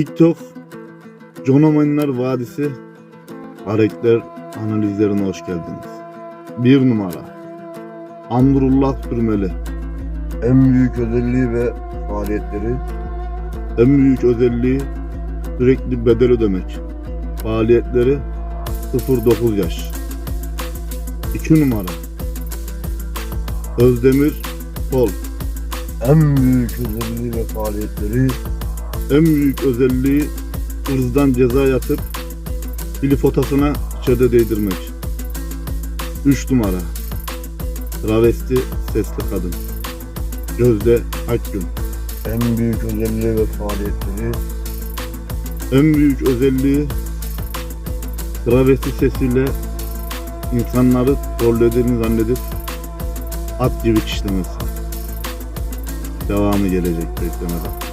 TikTok Jonomanlar Vadisi Hareketler analizlerine hoş geldiniz. Bir numara Amrullah Sürmeli En büyük özelliği ve faaliyetleri En büyük özelliği sürekli bedel ödemek. Faaliyetleri 0-9 yaş. 2 numara Özdemir Kol en büyük özelliği ve faaliyetleri En büyük özelliği hırzdan ceza yatıp filifotasına çede değdirmek. 3 numara Travesti sesli kadın Gözde Akgün en büyük özelliği ve faaliyetleri En büyük özelliği travesti sesiyle insanları trollediğini zannedip at gibi kişlemesi. Devamı gelecek beklemeden.